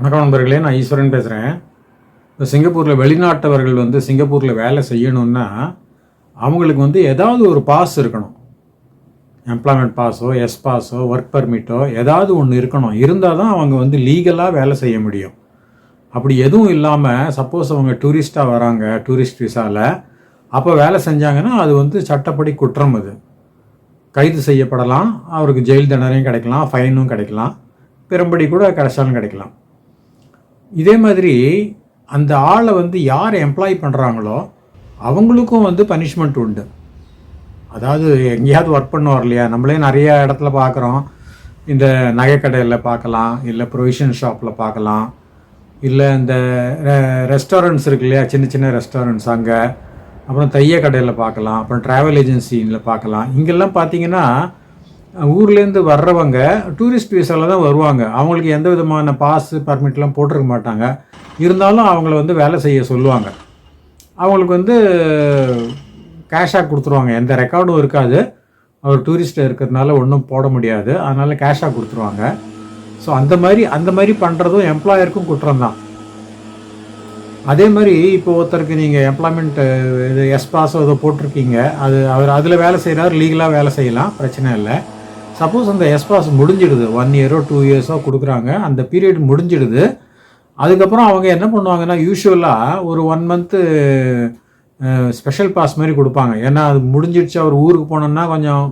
வணக்கம் நண்பர்களே நான் ஈஸ்வரன் பேசுகிறேன் இப்போ சிங்கப்பூரில் வெளிநாட்டவர்கள் வந்து சிங்கப்பூரில் வேலை செய்யணும்னா அவங்களுக்கு வந்து ஏதாவது ஒரு பாஸ் இருக்கணும். எம்ப்ளாய்மெண்ட் பாஸோ எஸ் பாஸோ ஒர்க் பர்மிட்டோ ஏதாவது ஒன்று இருக்கணும். இருந்தால் தான் அவங்க வந்து லீகலாக வேலை செய்ய முடியும். அப்படி எதுவும் இல்லாமல் சப்போஸ் அவங்க டூரிஸ்ட்டாக வராங்க டூரிஸ்ட் விசாவில் அப்போ வேலை செஞ்சாங்கன்னா அது வந்து சட்டப்படி குற்றம் அது. கைது செய்யப்படலாம் அவருக்கு ஜெயில் தண்டனையும் கிடைக்கலாம் ஃபைனும் கிடைக்கலாம் பெரும்படி கூட கிடைச்சாலும் கிடைக்கலாம். இதே மாதிரி அந்த ஆளை வந்து யார் எம்ப்ளாய் பண்ணுறாங்களோ அவங்களுக்கும் வந்து பனிஷ்மெண்ட் உண்டு. அதாவது எங்கேயாவது ஒர்க் பண்ணுவார் இல்லையா? நம்மளே நிறைய இடத்துல பார்க்குறோம். இந்த நகைக்கடையில் பார்க்கலாம் இல்லை ப்ரொவிஷன் ஷாப்பில் பார்க்கலாம் இல்லை இந்த ரெஸ்டாரண்ட்ஸ் இருக்கு இல்லையா? சின்ன சின்ன ரெஸ்டாரண்ட்ஸ் அங்கே. அப்புறம் தைய கடையில் பார்க்கலாம் அப்புறம் ட்ராவல் ஏஜென்சியில் பார்க்கலாம். இங்கெல்லாம் பார்த்தீங்கன்னா ஊர்லேருந்து வர்றவங்க டூரிஸ்ட் விசாவில் தான் வருவாங்க. அவங்களுக்கு எந்த விதமான பாஸ் பர்மிட்லாம் போட்டிருக்க மாட்டாங்க. இருந்தாலும் அவங்கள வந்து வேலை செய்ய சொல்லுவாங்க. அவங்களுக்கு வந்து கேஷாக கொடுத்துருவாங்க. எந்த ரெக்கார்டும் இருக்காது. அவர் டூரிஸ்ட்டு இருக்கிறதுனால ஒன்றும் போட முடியாது. அதனால் கேஷாக கொடுத்துருவாங்க. ஸோ அந்த மாதிரி அந்த மாதிரி பண்ணுறதும் எம்ப்ளாயருக்கும் குற்றம் தான். அதே மாதிரி இப்போ ஒருத்தருக்கு நீங்கள் எம்ப்ளாய்மெண்ட் இது எஸ் பாஸ் ஏதோ போட்டிருக்கீங்க. அது அவர் அதில் வேலை செய்கிறார் லீகலாக வேலை செய்யலாம். பிரச்சனை இல்லை. சப்போஸ் அந்த எஸ் பாஸ் முடிஞ்சிடுது. ஒன் இயரோ டூ இயர்ஸோ கொடுக்குறாங்க. அந்த பீரியட் முடிஞ்சிடுது. அதுக்கப்புறம் அவங்க என்ன பண்ணுவாங்கன்னா யூஸ்வலாக ஒரு ஒன் மந்த்து ஸ்பெஷல் பாஸ் மாதிரி கொடுப்பாங்க. ஏன்னா அது முடிஞ்சிடுச்சு. அவர் ஊருக்கு போனோம்னா கொஞ்சம்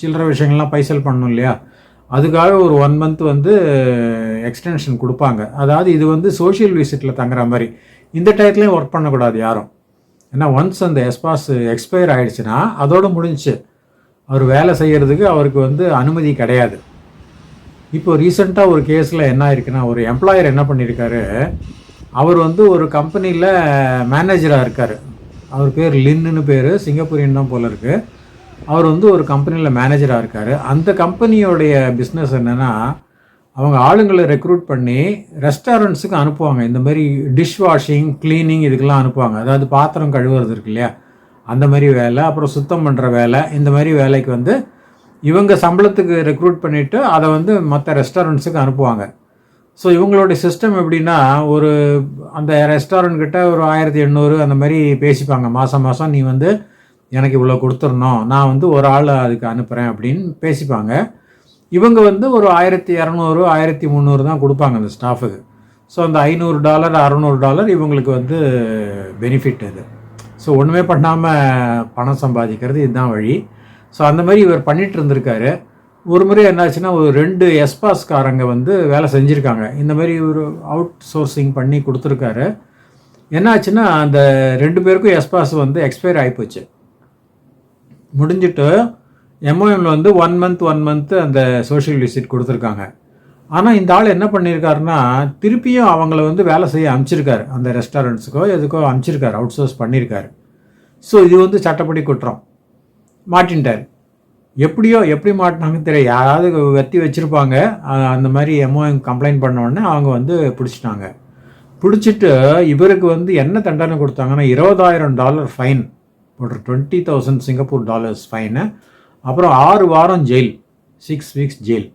சில்லற விஷயங்கள்லாம் பைசல் பண்ணணும் இல்லையா? அதுக்காக ஒரு ஒன் மந்த் வந்து எக்ஸ்டென்ஷன் கொடுப்பாங்க. அதாவது இது வந்து சோஷியல் விசிட்டில் தங்குற மாதிரி. இந்த டயத்துலையும் ஒர்க் பண்ணக்கூடாது யாரும். ஏன்னா ஒன்ஸ் அந்த எஸ்பாஸ் எக்ஸ்பயர் ஆகிடுச்சுன்னா அதோட முடிஞ்சுச்சு. அவர் வேலை செய்கிறதுக்கு அவருக்கு வந்து அனுமதி கிடையாது. இப்போ ரீசெண்டாக ஒரு கேஸில் என்ன ஆயிருக்குன்னா ஒரு எம்ப்ளாயர் என்ன பண்ணியிருக்காரு அவர் வந்து ஒரு கம்பெனியில் மேனேஜராக இருக்கார். அவர் பேர் லின்னு பேர் சிங்கப்பூரியன் தான் போல இருக்குது அவர் வந்து ஒரு கம்பெனியில் மேனேஜராக இருக்கார். அந்த கம்பெனியோடைய பிஸ்னஸ் என்னென்னா அவங்க ஆளுங்களை ரெக்ரூட் பண்ணி ரெஸ்டாரண்ட்ஸுக்கு அனுப்புவாங்க. இந்த மாதிரி டிஷ் வாஷிங் க்ளீனிங் இதுக்கெல்லாம் அனுப்புவாங்க. அதாவது பாத்திரம் கழுவுறது இருக்கு இல்லையா? அந்த மாதிரி வேலை அப்புறம் சுத்தம் பண்ணுற வேலை இந்த மாதிரி வேலைக்கு வந்து இவங்க சம்பளத்துக்கு ரெக்ரூட் பண்ணிவிட்டு அதை வந்து மற்ற ரெஸ்டாரண்ட்ஸுக்கு அனுப்புவாங்க. ஸோ இவங்களுடைய சிஸ்டம் எப்படின்னா ஒரு அந்த ரெஸ்டாரண்ட் கிட்ட ஒரு ஆயிரத்தி எண்ணூறு அந்த மாதிரி பேசிப்பாங்க. மாதம் மாதம் நீ வந்து எனக்கு இவ்வளோ கொடுத்துடணும். நான் வந்து ஒரு ஆள் அதுக்கு அனுப்புகிறேன் அப்படின்னு பேசிப்பாங்க. இவங்க வந்து ஒரு ஆயிரத்தி இரநூறு ஆயிரத்தி முந்நூறு தான் கொடுப்பாங்க அந்த ஸ்டாஃபுக்கு ஸோ அந்த ஐநூறு டாலர் அறநூறு டாலர் இவங்களுக்கு வந்து பெனிஃபிட் அது ஸோ ஒன்றுமே பண்ணாமல் பணம் சம்பாதிக்கிறது இதுதான் வழி. ஸோ அந்த மாதிரி இவர் பண்ணிகிட்டு இருந்திருக்காரு. ஒரு முறை என்னாச்சுன்னா ஒரு ரெண்டு எஸ்பாஸ்காரங்க வந்து வேலை செஞ்சுருக்காங்க. இந்த மாதிரி ஒரு அவுட் சோர்சிங் பண்ணி கொடுத்துருக்காரு. என்னாச்சுன்னா அந்த ரெண்டு பேருக்கும் எஸ்பாஸ் வந்து எக்ஸ்பயர் ஆகிப்போச்சு முடிஞ்சிட்டு எம்ஓஎம்ல வந்து ஒன் மந்த் ஒன் மந்த் அந்த சோஷியல் விசிட் கொடுத்துருக்காங்க. ஆனால் இந்த ஆள் என்ன பண்ணியிருக்காருன்னா திருப்பியும் அவங்கள வந்து வேலை செய்ய அனுப்பிச்சிருக்காரு. அந்த ரெஸ்டாரண்ட்ஸுக்கோ எதுக்கோ அனுப்பிச்சிருக்காரு. அவுட் சோர்ஸ் பண்ணியிருக்காரு ஸோ இது வந்து சட்டப்படி குற்றம். மாட்டின்ட்டார். எப்படியோ எப்படி மாட்டினாங்கன்னு தெரிய யாராவது வெத்தி வச்சுருப்பாங்க. அந்த மாதிரி எம்ஓஎம் கம்ப்ளைண்ட் பண்ணோடனே அவங்க வந்து பிடிச்சிட்டாங்க. பிடிச்சிட்டு இவருக்கு வந்து என்ன தண்டனை கொடுத்தாங்கன்னா இருபதாயிரம் டாலர் ஃபைன் ஒரு twenty thousand Singapore dollars fine அப்புறம் ஆறு வாரம் jail six weeks jail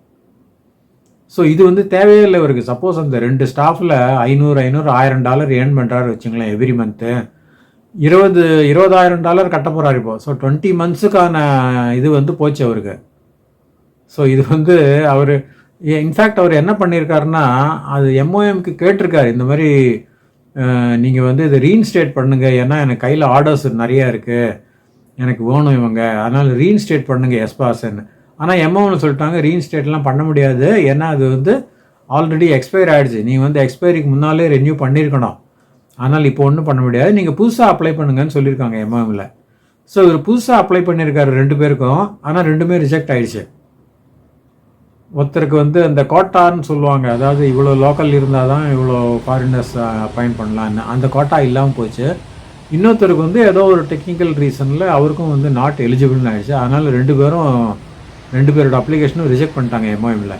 so இது வந்து தேவையே இல்லை இவருக்கு. சப்போஸ் அந்த ரெண்டு ஸ்டாஃபில் ஐநூறு ஐநூறு ஆயிரம் டாலர் ஏர்ன் பண்ணுறாரு வச்சுங்களேன் எவ்ரி மந்த்து இருபது இருபதாயிரம் டாலர் கட்ட போகிறார் இப்போ. ஸோ டுவெண்ட்டி மந்த்ஸுக்கான இது வந்து போச்சு அவருக்கு. ஸோ இது வந்து அவர் இன்ஃபேக்ட் அவர் என்ன பண்ணியிருக்காருன்னா அது எம்ஓஎம்க்கு கேட்டிருக்காரு. இந்த மாதிரி நீங்கள் வந்து இதை ரீஇன்ஸ்டேட் பண்ணுங்க. ஏன்னா எனக்கு கையில் ஆர்டர்ஸ் நிறையா இருக்குது எனக்கு வேணும் இவங்க. அதனால் ரீஇன்ஸ்டேட் பண்ணுங்கள் எஸ்பாஸ்ன்னு ஆனால் எம்ஓன்னு சொல்லிட்டாங்க ரீஇன்ஸ்டேட்லாம் பண்ண முடியாது. ஏன்னா அது வந்து ஆல்ரெடி எக்ஸ்பயர் ஆகிடுச்சு நீங்கள் வந்து எக்ஸ்பைரிக்கு முன்னாலே ரெனியூ பண்ணியிருக்கணும் ஆனால் இப்போ ஒன்றும் பண்ண முடியாது. நீங்கள் புதுசாக அப்ளை பண்ணுங்கன்னு சொல்லியிருக்காங்க எம்ஓஎம்ல ஸோ இவர் புதுசாக அப்ளை பண்ணியிருக்காரு ரெண்டு பேருக்கும். ஆனால் ரெண்டுமே ரிஜெக்ட் ஆகிடுச்சு ஒருத்தருக்கு வந்து அந்த கோட்டான்னு சொல்லுவாங்க. அதாவது இவ்வளோ லோக்கல் இருந்தால் தான் இவ்வளோ ஃபாரினர்ஸ் அப்பாயிண்ட் பண்ணலான்னு. அந்த கோட்டா இல்லாமல் போச்சு. இன்னொருத்தருக்கு வந்து ஏதோ ஒரு டெக்னிக்கல் ரீசனில் அவருக்கும் வந்து நாட் எலிஜிபிள்னு ஆகிடுச்சு அதனால் ரெண்டு பேரும் ரெண்டு பேரோட அப்ளிகேஷனும் ரிஜெக்ட் பண்ணிட்டாங்க எம்ஓஎம்மில்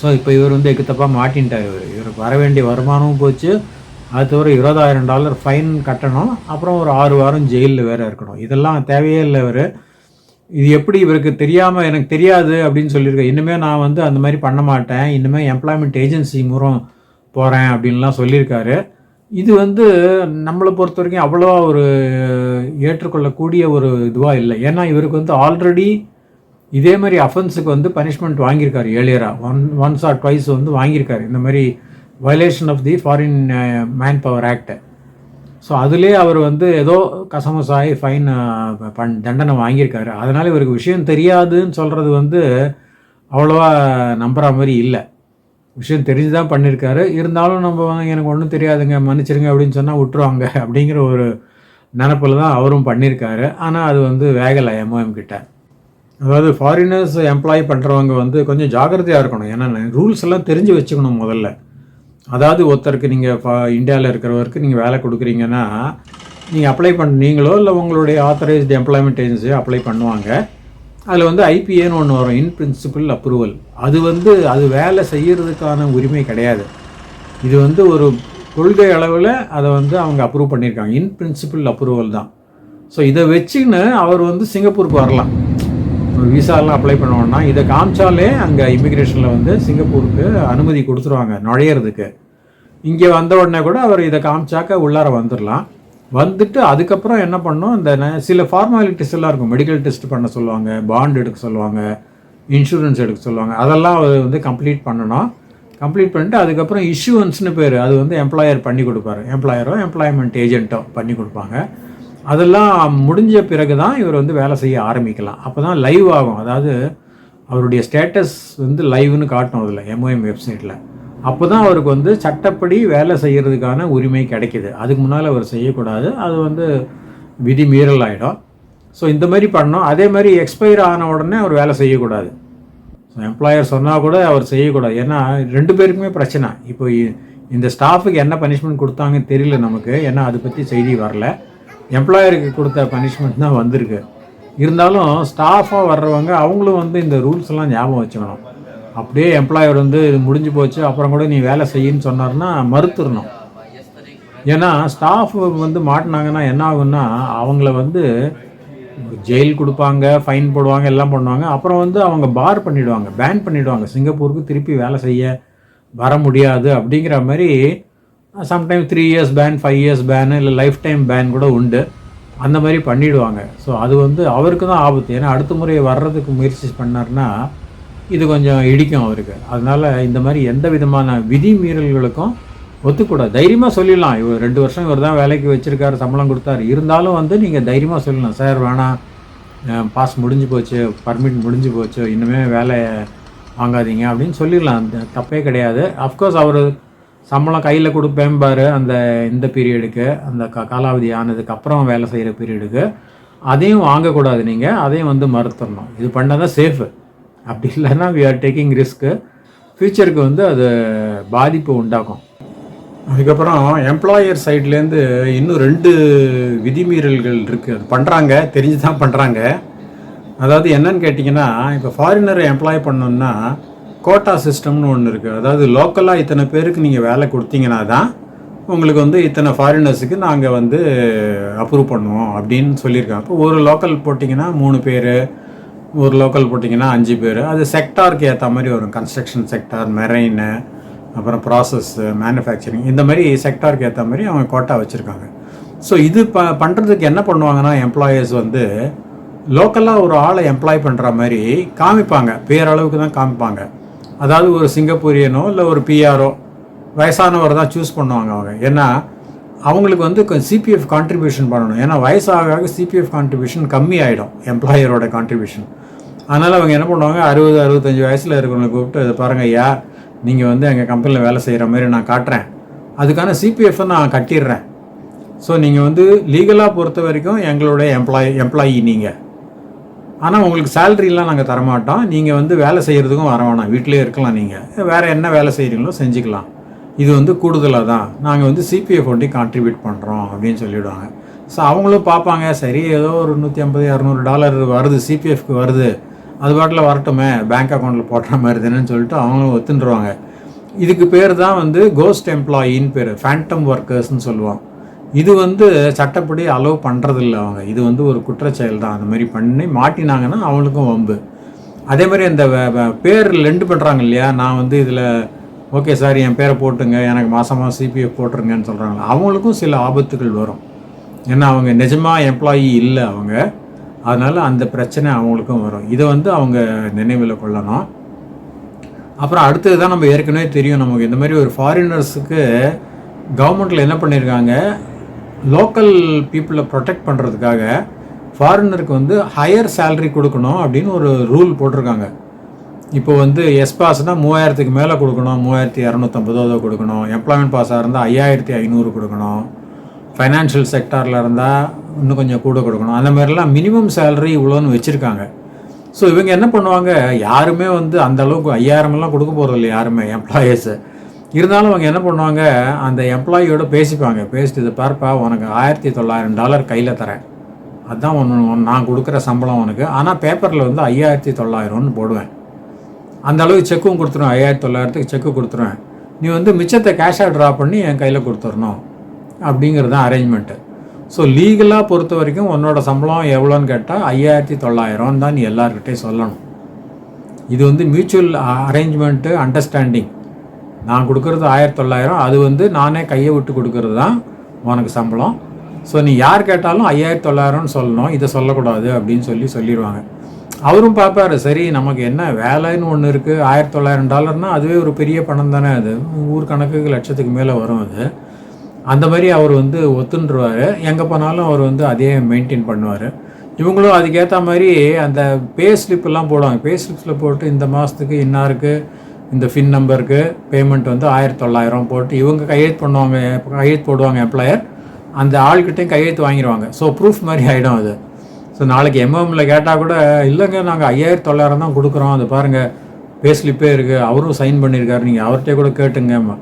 ஸோ இப்போ இவர் வந்து எக்குத்தப்பாக மாட்டின்ட்டார் இவர். இவருக்கு வர வேண்டிய வருமானமும் போச்சு. அது தவிர இருபதாயிரம் டாலர் ஃபைன் கட்டணும். அப்புறம் ஒரு ஆறு வாரம் ஜெயிலில் வேறு இருக்கணும். இதெல்லாம் தேவையே இல்லை இவர். இது எப்படி இவருக்கு தெரியாமல் எனக்கு தெரியாது அப்படின்னு சொல்லியிருக்கேன் இனிமேல் நான் வந்து அந்த மாதிரி பண்ண மாட்டேன். இனிமேல் எம்ப்ளாய்மெண்ட் ஏஜென்சி மூலம் போகிறேன் அப்படின்லாம் சொல்லியிருக்காரு. இது வந்து நம்மளை பொறுத்த வரைக்கும் அவ்வளோவா ஒரு ஏற்றுக்கொள்ளக்கூடிய ஒரு இதுவாக இல்லை. ஏன்னா இவருக்கு வந்து ஆல்ரெடி இதே மாதிரி அஃபென்ஸுக்கு வந்து பனிஷ்மெண்ட் வாங்கியிருக்காரு ஏழியராக ஒன் ஒன்ஸ் ஆர் ட்வைஸ் வந்து வாங்கியிருக்காரு. இந்த மாதிரி violation of the foreign man power ஆக்டை so அதுலேயே அவர் வந்து ஏதோ கசமசாயி ஃபைன் uh, பண் தண்டனை வாங்கியிருக்காரு. அதனால் இவருக்கு விஷயம் தெரியாதுன்னு சொல்கிறது வந்து அவ்வளோவா நம்புகிற மாதிரி இல்லை. விஷயம் தெரிஞ்சு தான் பண்ணியிருக்காரு இருந்தாலும் நம்ம எனக்கு ஒன்றும் தெரியாதுங்க மன்னிச்சிருங்க அப்படின்னு சொன்னால் விட்டுருவாங்க அப்படிங்கிற ஒரு நினப்பில் தான் அவரும் பண்ணியிருக்காரு ஆனால் அது வந்து வேகலை எம்ஓஎம் கிட்ட. அதாவது ஃபாரினர்ஸ் எம்ப்ளாய் பண்ணுறவங்க வந்து கொஞ்சம் ஜாக்கிரதையாக இருக்கணும். ஏன்னா ரூல்ஸ் எல்லாம் தெரிஞ்சு வச்சுக்கணும் முதல்ல. அதாவது ஒருத்தருக்கு நீங்கள் இந்தியாவில் இருக்கிறவருக்கு நீங்கள் வேலை கொடுக்குறீங்கன்னா நீங்கள் அப்ளை பண்ண நீங்களோ இல்லை உங்களுடைய ஆத்தரைஸ்டு எம்ப்ளாய்மெண்ட் ஏஜென்சியோ அப்ளை பண்ணுவாங்க. அதில் வந்து ஐபிஏன்னு ஒன்று வரும். இன் பிரின்சிபிள் அப்ரூவல் அது வந்து அது வேலை செய்கிறதுக்கான உரிமை கிடையாது. இது வந்து ஒரு கொள்கை அளவில் அதை வந்து அவங்க அப்ரூவ் பண்ணியிருக்காங்க. இன் பிரின்சிபல் அப்ரூவல் தான். ஸோ இதை வச்சுக்கின்னு அவர் வந்து சிங்கப்பூருக்கு வரலாம். விசாலாம் அப்ளை பண்ணோன்னா இதை காமிச்சாலே அங்கே இமிக்ரேஷனில் வந்து சிங்கப்பூருக்கு அனுமதி கொடுத்துருவாங்க நுழையிறதுக்கு. இங்கே வந்த உடனே கூட அவர் இதை காமிச்சாக்க உள்ளார வந்துடலாம் வந்துட்டு அதுக்கப்புறம் என்ன பண்ணோம் இந்த ந- சில ஃபார்மாலிட்டிஸ் எல்லாம் இருக்கும். மெடிக்கல் டெஸ்ட் பண்ண சொல்லுவாங்க பாண்ட் எடுக்க சொல்லுவாங்க இன்சூரன்ஸ் எடுக்க சொல்லுவாங்க. அதெல்லாம் அவர் வந்து கம்ப்ளீட் பண்ணணும். கம்ப்ளீட் பண்ணிட்டு அதுக்கப்புறம் இஷ்யூவன்ஸ்னு பேர் அது வந்து எம்ப்ளாயர் பண்ணி கொடுப்பாரு. எம்ப்ளாயரோ எம்ப்ளாய்மெண்ட் ஏஜென்ட்டோ பண்ணி கொடுப்பாங்க. அதெல்லாம் முடிஞ்ச பிறகு தான் இவர் வந்து வேலை செய்ய ஆரம்பிக்கலாம். அப்போ தான் லைவ் ஆகும். அதாவது அவருடைய ஸ்டேட்டஸ் வந்து லைவ்னு காட்டும் அதில் எம்ஓஎம் வெப்சைட்டில் அப்போ தான் அவருக்கு வந்து சட்டப்படி வேலை செய்கிறதுக்கான உரிமை கிடைக்கிது. அதுக்கு முன்னால் அவர் செய்யக்கூடாது. அது வந்து விதி மீறல் ஆகிடும் ஸோ இந்த மாதிரி பண்ணோம் அதே மாதிரி எக்ஸ்பயர் ஆன உடனே அவர் வேலை செய்யக்கூடாது. ஸோ எம்ப்ளாயர் சொன்னால் கூட அவர் செய்யக்கூடாது. ஏன்னா ரெண்டு பேருக்குமே பிரச்சனை. இப்போ இந்த ஸ்டாஃபுக்கு என்ன பனிஷ்மெண்ட் கொடுத்தாங்கன்னு தெரியல நமக்கு. ஏன்னா அதை பற்றி செய்தி வரல. எம்ப்ளாயருக்கு கொடுத்த பனிஷ்மெண்ட் தான் வந்திருக்கு. இருந்தாலும் ஸ்டாஃபாக வர்றவங்க அவங்களும் வந்து இந்த ரூல்ஸ் எல்லாம் ஞாபகம் வச்சுக்கணும். அப்படியே எம்ப்ளாயர் வந்து இது முடிஞ்சு போச்சு அப்புறம் கூட நீ வேலை செய்யின்னு சொன்னார்னா மறுத்துடணும். ஏன்னா ஸ்டாஃப் வந்து மாட்டினாங்கன்னா என்ன ஆகும்னா அவங்கள வந்து ஜெயில் கொடுப்பாங்க ஃபைன் போடுவாங்க எல்லாம் பண்ணுவாங்க. அப்புறம் வந்து அவங்க பார் பண்ணிவிடுவாங்க பேன் பண்ணிடுவாங்க. சிங்கப்பூருக்கு திருப்பி வேலை செய்ய வர முடியாது அப்படிங்கிற மாதிரி sometime three years ban five years ban இல்லை லைஃப் டைம் பேன் கூட உண்டு. அந்த மாதிரி பண்ணிவிடுவாங்க ஸோ அது வந்து அவருக்கு தான் ஆபத்து. ஏன்னா அடுத்த முறை வர்றதுக்கு முயற்சி பண்ணார்னா இது கொஞ்சம் இடிக்கும் அவருக்கு. அதனால் இந்த மாதிரி எந்த விதமான விதி மீறல்களுக்கும் ஒத்துக்கூடாது. தைரியமாக சொல்லிடலாம். இவர் ரெண்டு வருஷம் இவர் தான் வேலைக்கு வச்சுருக்காரு சம்பளம் கொடுத்தாரு. இருந்தாலும் வந்து நீங்கள் தைரியமாக சொல்லலாம் சார் வேணாம் பாஸ் முடிஞ்சு போச்சு பர்மிட் முடிஞ்சு போச்சு இன்னுமே வேலை வாங்காதீங்க. அப்படின்னு சொல்லிடலாம். அந்த தப்பே கிடையாது. அஃப்கோர்ஸ் அவர் சம்பளம் கையில் கொடுப்பேன் பாரு அந்த இந்த பீரியடுக்கு அந்த க காலாவதி ஆனதுக்கு அப்புறம் வேலை செய்கிற பீரியடுக்கு அதையும் வாங்கக்கூடாது நீங்கள் அதையும் வந்து மறுத்துடணும். இது பண்ணால் தான் சேஃபு அப்படி இல்லைன்னா வி ஆர் டேக்கிங் ரிஸ்க்கு ஃப்யூச்சருக்கு வந்து அது பாதிப்பு உண்டாக்கும் அதுக்கப்புறம் எம்ப்ளாயர் சைட்லேருந்து இன்னும் ரெண்டு விதிமீறல்கள் இருக்குது அது பண்ணுறாங்க தெரிஞ்சு தான் பண்ணுறாங்க அதாவது என்னன்னு கேட்டிங்கன்னா இப்போ ஃபாரினரை எம்ப்ளாய் பண்ணோன்னா கோட்டா சிஸ்டம்னு ஒன்று இருக்குது அதாவது லோக்கலாக இத்தனை பேருக்கு நீங்கள் வேலை கொடுத்தீங்கன்னா தான் உங்களுக்கு வந்து இத்தனை ஃபாரினர்ஸுக்கு நாங்கள் வந்து அப்ரூவ் பண்ணுவோம் அப்படின்னு சொல்லியிருக்காங்க. இப்போ ஒரு லோக்கல் போட்டிங்கன்னா மூணு பேர் ஒரு லோக்கல் போட்டிங்கன்னா அஞ்சு பேர். அது செக்டாருக்கு ஏற்ற மாதிரி வரும். கன்ஸ்ட்ரக்ஷன் செக்டார் மெரைனு அப்புறம் ப்ராசஸ் மேனுஃபேக்சரிங் இந்த மாதிரி செக்டாருக்கு ஏற்ற மாதிரி அவங்க கோட்டா வச்சுருக்காங்க. ஸோ இது ப பண்ணுறதுக்கு என்ன பண்ணுவாங்கன்னா எம்ப்ளாயர்ஸ் வந்து லோக்கலாக ஒரு ஆளை எம்ப்ளாய் பண்ணுற மாதிரி காமிப்பாங்க. பேரளவுக்கு தான் காமிப்பாங்க. அதாவது ஒரு சிங்கப்பூரியனோ இல்லை ஒரு பிஆரோ வயசானவர் தான் சூஸ் பண்ணுவாங்க அவங்க. ஏன்னா அவங்களுக்கு வந்து சிபிஎஃப் கான்ட்ரிபியூஷன் பண்ணணும். ஏன்னா வயசாக ஆக சிபிஎஃப் கான்ட்ரிபியூஷன் கம்மி ஆகிடும் எம்ப்ளாயரோட கான்ட்ரிபியூஷன் அதனால் அவங்க என்ன பண்ணுவாங்க அறுபது அறுபத்தஞ்சு வயசில் இருக்கிறவங்களை கூப்பிட்டு இதை பாருங்கள் ஐயா நீங்கள் வந்து எங்கள் கம்பெனியில் வேலை செய்கிற மாதிரி நான் காட்டுறேன். அதுக்கான சிபிஎஃப்பை நான் கட்டிடுறேன். ஸோ நீங்கள் வந்து லீகலாக பொறுத்த வரைக்கும் எங்களுடைய எம்ப்ளாயி எம்ப்ளாயி நீங்கள் ஆனால் உங்களுக்கு சேலரிலாம் நாங்கள் தரமாட்டோம். நீங்கள் வந்து வேலை செய்கிறதுக்கும் வர வேணாம். வீட்டிலே இருக்கலாம் நீங்கள் வேறு என்ன வேலை செய்கிறீங்களோ செஞ்சுக்கலாம். இது வந்து கூடுதலாக தான். நாங்கள் வந்து சிபிஎஃப் ஒண்டி கான்ட்ரிபியூட் பண்ணுறோம் அப்படின்னு சொல்லிவிடுவாங்க ஸோ அவங்களும் பார்ப்பாங்க சரி ஏதோ ஒரு நூற்றி ஐம்பது இரநூறு டாலர் வருது சிபிஎஃப்க்கு வருது. அது பாட்டில் வரட்டுமே பேங்க் அக்கௌண்ட்டில் போடுற மாதிரி தானேன்னு சொல்லிட்டு அவங்களும் ஒத்துண்டுருவாங்க இதுக்கு பேர் தான் வந்து கோஸ்ட் எம்ப்ளாயின்னு பேர். ஃபேண்டம் ஒர்க்கர்ஸ்னு சொல்லுவோம். இது வந்து சட்டப்படி அலோவ் பண்ணுறதில்ல அவங்க. இது வந்து ஒரு குற்றச்செயல் தான் அந்த மாதிரி பண்ணி மாட்டினாங்கன்னா அவங்களுக்கும் வம்பு. அதே மாதிரி அந்த பேர் லெண்டு பண்ணுறாங்க இல்லையா? நான் வந்து இதில் ஓகே சார் என் பேரை போட்டுங்க. எனக்கு மாதம் மாதம் சிபிஎஃப் போட்டுருங்கன்னு சொல்கிறாங்க அவங்களுக்கும் சில ஆபத்துகள் வரும். ஏன்னா அவங்க நிஜமாக எம்ப்ளாயி இல்லை அவங்க. அதனால் அந்த பிரச்சனை அவங்களுக்கும் வரும். இதை வந்து அவங்க நினைவில் கொள்ளணும். அப்புறம் அடுத்தது தான் நம்ம ஏற்கனவே தெரியும் நமக்கு. இந்த மாதிரி ஒரு ஃபாரினர்ஸுக்கு கவர்மெண்ட்டில் என்ன பண்ணியிருக்காங்க லோக்கல் பீப்புளை ப்ரொடெக்ட் பண்ணுறதுக்காக ஃபாரினருக்கு வந்து ஹையர் சேலரி கொடுக்கணும் அப்படின்னு ஒரு ரூல் போட்டிருக்காங்க. இப்போ வந்து எஸ் பாஸ்னால் மூவாயிரத்துக்கு மேலே கொடுக்கணும் மூவாயிரத்தி இரநூத்தம்பதோ கொடுக்கணும் எம்ப்ளாய்மெண்ட் பாஸாக இருந்தால் ஐயாயிரத்தி ஐநூறு கொடுக்கணும் ஃபைனான்ஷியல் செக்டாரில் இருந்தால் இன்னும் கொஞ்சம் கூட கொடுக்கணும். அந்த மாதிரிலாம் மினிமம் சேலரி இவ்வளோன்னு வச்சுருக்காங்க. ஸோ இவங்க என்ன பண்ணுவாங்க? யாருமே வந்து அந்த அளவுக்கு ஐயாயிரமெல்லாம் கொடுக்க போகிறதில்ல யாருமே எம்ப்ளாயீஸு இருந்தாலும் அவங்க என்ன பண்ணுவாங்க அந்த எம்ப்ளாயியோட பேசிப்பாங்க. பேசிட்டு இதை பார்ப்பா உனக்கு ஆயிரத்தி தொள்ளாயிரம் டாலர் கையில் தரேன். அதுதான் ஒன்று நான் கொடுக்குற சம்பளம் உனக்கு. ஆனால் பேப்பரில் வந்து ஐயாயிரத்தி தொள்ளாயிரம்னு போடுவேன். அந்த அளவுக்கு செக்கும் கொடுத்துருவேன். ஐயாயிரத்தி தொள்ளாயிரத்துக்கு செக்கு கொடுத்துருவேன். நீ வந்து மிச்சத்தை கேஷாக ட்ரா பண்ணி என் கையில் கொடுத்துடணும் அப்படிங்கிறது தான் அரேஞ்ச்மெண்ட்டு ஸோ லீகலாக பொறுத்த வரைக்கும் உன்னோட சம்பளம் எவ்வளோன்னு கேட்டால் ஐயாயிரத்தி தொள்ளாயிரம் தான் நீ எல்லாருக்கிட்டே சொல்லணும். இது வந்து மியூச்சுவல் அரேஞ்ச்மெண்ட்டு அண்டர்ஸ்டாண்டிங் நான் கொடுக்குறது ஆயிரத்தி தொள்ளாயிரம் அது வந்து நானே கையை விட்டு கொடுக்கறது தான் உனக்கு சம்பளம். ஸோ நீ யார் கேட்டாலும் ஐயாயிரத்தி தொள்ளாயிரம்னு சொல்லணும். இதை சொல்லக்கூடாது அப்படின்னு சொல்லி சொல்லிடுவாங்க. அவரும் பார்ப்பாரு சரி நமக்கு என்ன வேலைன்னு ஒன்று இருக்குது ஆயிரத்தி தொள்ளாயிரம் டாலர்னால் அதுவே ஒரு பெரிய பணம் தானே அது. ஊர் கணக்குக்கு லட்சத்துக்கு மேலே வரும் அது. அந்த மாதிரி அவர் வந்து ஒத்துன்றுவார். எங்கே போனாலும் அவர் வந்து அதே மெயின்டைன் பண்ணுவார். இவங்களும் அதுக்கேற்ற மாதிரி அந்த பே ஸ்லிப்லாம் போடுவாங்க. பே ஸ்லிப்ஸில் போட்டு இந்த மாதத்துக்கு இன்னாருக்கு இந்த ஃபின் நம்பருக்கு பேமெண்ட் வந்து ஆயிரத்தி தொள்ளாயிரம் போட்டு இவங்க கையெழுத்து பண்ணுவாங்க கையெழுத்து போடுவாங்க எம்ப்ளாயர் அந்த ஆள்கிட்டையும் கையெழுத்து வாங்கிடுவாங்க ஸோ ப்ரூஃப் மாதிரி ஆகிடும் அது. ஸோ நாளைக்கு எம்எம்மில் கேட்டால் கூட இல்லைங்க நாங்கள் ஐயாயிரத்தி தொள்ளாயிரம் தான் கொடுக்குறோம். அது பாருங்கள் பேஸ்லிப்பே இருக்குது அவரும் சைன் பண்ணியிருக்காரு நீங்கள் அவர்கிட்ட கூட கேட்டுங்க.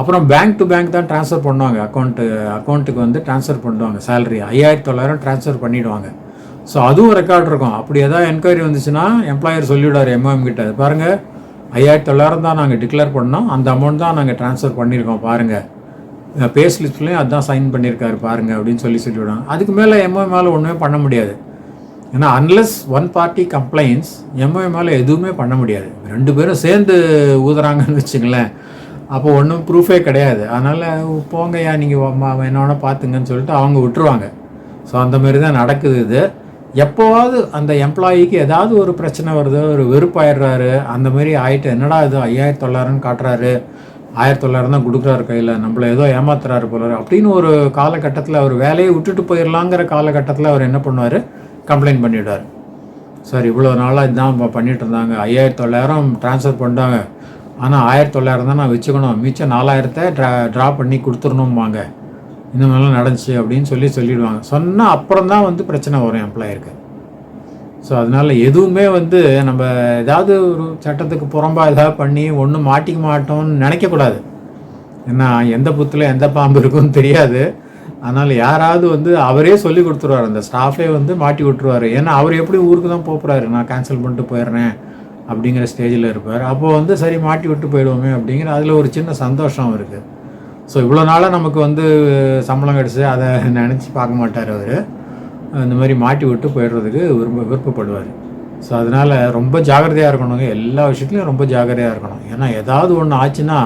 அப்புறம் பேங்க் டு பேங்க் தான் ட்ரான்ஸ்ஃபர் பண்ணுவாங்க. அக்கௌண்ட்டு அக்கௌண்ட்டுக்கு வந்து ட்ரான்ஸ்ஃபர் பண்ணுவாங்க. சேலரி ஐயாயிரத்தி தொள்ளாயிரம் ட்ரான்ஸ்ஃபர் பண்ணிவிடுவாங்க ஸோ அதுவும் ரெக்கார்ட் இருக்கும். அப்படி எதாவது என்கொயரி வந்துச்சுன்னா எம்ப்ளாயர் சொல்லிவிடுவார் எம்எம் கிட்ட. பாருங்கள் ஐயாயிரத்தி தொள்ளாயிரம் தான் நாங்கள் டிக்ளேர் பண்ணோம். அந்த அமௌண்ட் தான் நாங்கள் ட்ரான்ஸ்ஃபர் பண்ணியிருக்கோம். பாருங்கள் பே ஸ்லிப்ஸ்லேயும் அதுதான் சைன் பண்ணியிருக்காரு பாருங்கள் அப்படின்னு சொல்லி சொல்லிவிடுவாங்க. அதுக்கு மேலே எம்ஓஎம் மேலே ஒன்றுமே பண்ண முடியாது. ஏன்னா unless one party complaints MOM மேலே எதுவுமே பண்ண முடியாது. ரெண்டு பேரும் சேர்ந்து ஊதுறாங்கன்னு வச்சுங்களேன் அப்போ ஒன்றும் ப்ரூஃபே கிடையாது. அதனால் போங்கய்யா நீங்கள் என்னோட பார்த்துங்கன்னு சொல்லிட்டு அவங்க விட்டுருவாங்க. ஸோ அந்த மாதிரி தான் நடக்குது இது. எப்போவாவது அந்த எம்ப்ளாயிக்கு ஏதாவது ஒரு பிரச்சனை வருது ஒரு வெறுப்பாயிடுறாரு அந்த மாதிரி ஆயிட்டு என்னடா இது ஐயாயிரத்தி தொள்ளாயிரம்னு காட்டுறாரு ஆயிரத்தி தொள்ளாயிரம் தான் கொடுக்குறாரு கையில் நம்மளை ஏதோ ஏமாத்துறாரு போல அப்படின்னு ஒரு காலகட்டத்தில் அவர் வேலையை விட்டுட்டு போயிடலாங்கிற காலகட்டத்தில் அவர் என்ன பண்ணுவார்? கம்ப்ளைண்ட் பண்ணிவிடுவார் சார் இவ்வளோ நாளாக இதுதான் பண்ணிகிட்டு இருந்தாங்க. ஐயாயிரத்தி தொள்ளாயிரம் ட்ரான்ஸ்ஃபர் பண்ணிட்டாங்க. ஆனால் ஆயிரத்தி தொள்ளாயிரம் தான் நான் வச்சுக்கணும். மிச்சம் நாலாயிரத்தை ட்ரா ட்ரா பண்ணி கொடுத்துடணும்பாங்க. இந்த மாதிரிலாம் நடந்துச்சு அப்படின்னு சொல்லி சொல்லிடுவாங்க. சொன்னால் அப்புறம் தான் வந்து பிரச்சனை வரும் எம்ப்ளாயருக்கு ஸோ அதனால் எதுவுமே வந்து நம்ம ஏதாவது ஒரு சட்டத்துக்கு புறம்பாக ஏதாவது பண்ணி ஒன்றும் மாட்டிக்க மாட்டோம்னு நினைக்கக்கூடாது ஏன்னா எந்த புத்தில் எந்த பாம்பு இருக்குன்னு தெரியாது. அதனால் யாராவது வந்து அவரே சொல்லி கொடுத்துருவார். அந்த ஸ்டாஃபே வந்து மாட்டி விட்டுருவார். ஏன்னா அவர் எப்படி ஊருக்கு தான் போகிறாரு நான் கேன்சல் பண்ணிட்டு போயிடுறேன் அப்படிங்கிற ஸ்டேஜில் இருப்பார். அப்போது வந்து சரி மாட்டி விட்டு போயிடுவோமே அப்படிங்கிற அதில் ஒரு சின்ன சந்தோஷம் இருக்குது ஸோ இவ்வளோ நாளாக நமக்கு வந்து சம்பளம் கிடச்சி அதை நினச்சி பார்க்க மாட்டார் அவர். இந்த மாதிரி மாட்டி விட்டு போயிடுறதுக்கு விரும்ப விருப்பப்படுவார். ஸோ அதனால் ரொம்ப ஜாகிரதையாக இருக்கணுங்க. எல்லா விஷயத்துலையும் ரொம்ப ஜாகிரதையாக இருக்கணும். ஏன்னா ஏதாவது ஒன்று ஆச்சுன்னா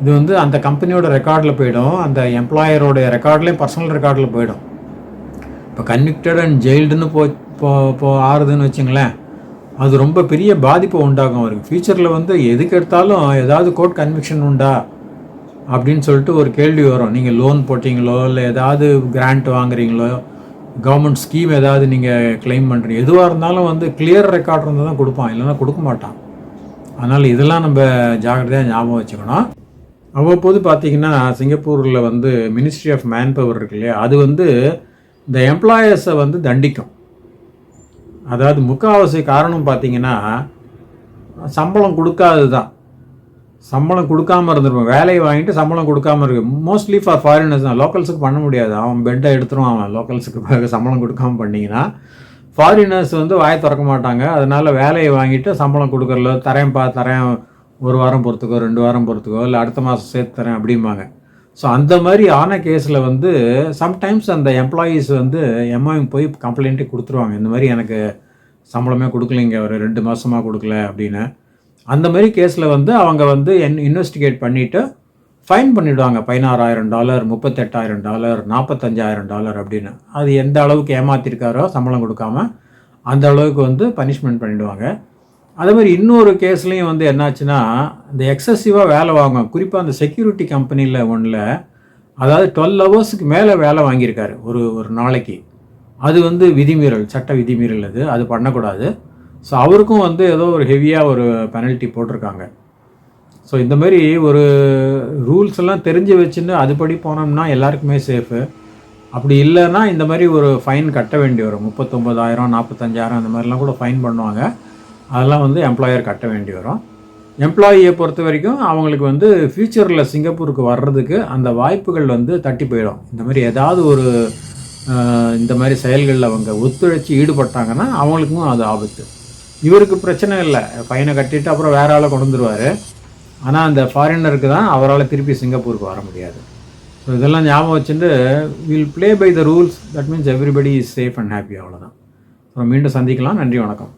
இது வந்து அந்த கம்பெனியோட ரெக்கார்டில் போயிடும். அந்த எம்ப்ளாயரோடைய ரெக்கார்ட்லேயும் பர்சனல் ரெக்கார்டில் போயிடும். இப்போ கன்விக்டட் அண்ட் ஜெயில்டுன்னு போ போ ஆறுதுன்னு வச்சுங்களேன். அது ரொம்ப பெரிய பாதிப்பை உண்டாகும் அவருக்கு. ஃப்யூச்சரில் வந்து எதுக்கு எடுத்தாலும் ஏதாவது கோர்ட் கன்விக்ஷன் உண்டா? அப்படின்னு சொல்லிட்டு ஒரு கேள்வி வரும். நீங்கள் லோன் போட்டிங்களோ இல்லை ஏதாவது கிராண்ட் வாங்குறீங்களோ கவர்மெண்ட் ஸ்கீம் ஏதாவது நீங்கள் கிளைம் பண்ணுறீங்க எதுவாக இருந்தாலும் வந்து கிளியர் ரெக்கார்ட் இருந்தால் தான் கொடுப்பான் இல்லைன்னா கொடுக்க மாட்டான். அதனால் இதெல்லாம் நம்ம ஜாகிரதையாக ஞாபகம் வச்சுக்கணும். அவ்வப்போது பார்த்தீங்கன்னா சிங்கப்பூரில் வந்து மினிஸ்ட்ரி ஆஃப் மேன் பவர் இருக்கு இல்லையா? அது வந்து இந்த எம்ப்ளாயர்ஸை வந்து தண்டிக்கும். அதாவது முக்கால்வாசி காரணம் பார்த்தீங்கன்னா சம்பளம் கொடுக்காது தான் சம்பளம் கொடுக்காம இருந்துருப்போம் வேலையை வாங்கிட்டு சம்பளம் கொடுக்காம இருக்கு. மோஸ்ட்லி ஃபார் ஃபாரினர்ஸ் தான். லோக்கல்ஸுக்கு பண்ண முடியாது. அவன் பெட்டை எடுத்துருவான் அவன். லோக்கல்ஸுக்கு சம்பளம் கொடுக்காம பண்ணிங்கன்னா ஃபாரினர்ஸ் வந்து வாயை திறக்க மாட்டாங்க. அதனால் வேலையை வாங்கிட்டு சம்பளம் கொடுக்குறல தரேன்ப்பா தரேன். ஒரு வாரம் பொறுத்துக்கோ ரெண்டு வாரம் பொறுத்துக்கோ இல்லை அடுத்த மாதம் சேர்த்து தரேன் அப்படிம்பாங்க. ஸோ அந்த மாதிரி ஆன கேஸில் வந்து சம்டைம்ஸ் அந்த எம்ப்ளாயீஸ் வந்து எம்ஐஎம் போய் கம்ப்ளைண்ட்டே கொடுத்துருவாங்க. இந்த மாதிரி எனக்கு சம்பளமே கொடுக்கலைங்க. ஒரு ரெண்டு மாதமாக கொடுக்கல அப்படின்னு. அந்த மாதிரி கேஸில் வந்து அவங்க வந்து என் இன்வெஸ்டிகேட் பண்ணிவிட்டு ஃபைன் பண்ணிவிடுவாங்க பதினாறாயிரம் டாலர் முப்பத்தெட்டாயிரம் டாலர் நாற்பத்தஞ்சாயிரம் டாலர் அப்படின்னு. அது எந்த அளவுக்கு ஏமாத்திருக்காரோ சம்பளம் கொடுக்காம அந்த அளவுக்கு வந்து பனிஷ்மெண்ட் பண்ணிவிடுவாங்க அதே மாதிரி இன்னொரு கேஸ்லேயும் வந்து என்னாச்சுன்னா இந்த எக்ஸசிவாக வேலை வாங்குவாங்க குறிப்பாக அந்த செக்யூரிட்டி கம்பெனியில் ஒன்றில் அதாவது டுவெல் ஹவர்ஸுக்கு மேலே வேலை வாங்கியிருக்காரு ஒரு ஒரு நாளைக்கு. அது வந்து விதிமீறல் சட்ட விதிமீறல் அது. அது பண்ணக்கூடாது. ஸோ அவருக்கும் வந்து ஏதோ ஒரு ஹெவியாக ஒரு பெனல்ட்டி போட்டிருக்காங்க. ஸோ இந்த மாதிரி ஒரு ரூல்ஸ் எல்லாம் தெரிஞ்சு வச்சுன்னு அதுபடி போனோம்னா எல்லாருக்குமே சேஃபு அப்படி இல்லைன்னா இந்த மாதிரி ஒரு ஃபைன் கட்ட வேண்டி வரும். முப்பத்தொம்பதாயிரம் நாற்பத்தஞ்சாயிரம் அந்த மாதிரிலாம் கூட ஃபைன் பண்ணுவாங்க. அதெல்லாம் வந்து எம்ப்ளாயர் கட்ட வேண்டி வரும். எம்ப்ளாயியை பொறுத்த வரைக்கும் அவங்களுக்கு வந்து ஃப்யூச்சரில் சிங்கப்பூருக்கு வர்றதுக்கு அந்த வாய்ப்புகள் வந்து தட்டி போயிடும். இந்த மாதிரி ஏதாவது ஒரு இந்த மாதிரி செயல்களில் அவங்க ஒத்துழைச்சி ஈடுபட்டாங்கன்னா அவங்களுக்கும் அது ஆபத்து. இவருக்கு பிரச்சனை இல்லை. பையனை கட்டிட்டு அப்புறம் வேற ஆளை கொண்டு வந்துருவாரு. ஆனால் அந்த ஃபாரினருக்கு தான் அவரால் திருப்பி சிங்கப்பூருக்கு வர முடியாது. ஸோ இதெல்லாம் ஞாபகம் வச்சுட்டு will play by the rules that means everybody is safe and happy அவ்வளோதான் ஸோ மீண்டும் சந்திக்கலாம். நன்றி வணக்கம்.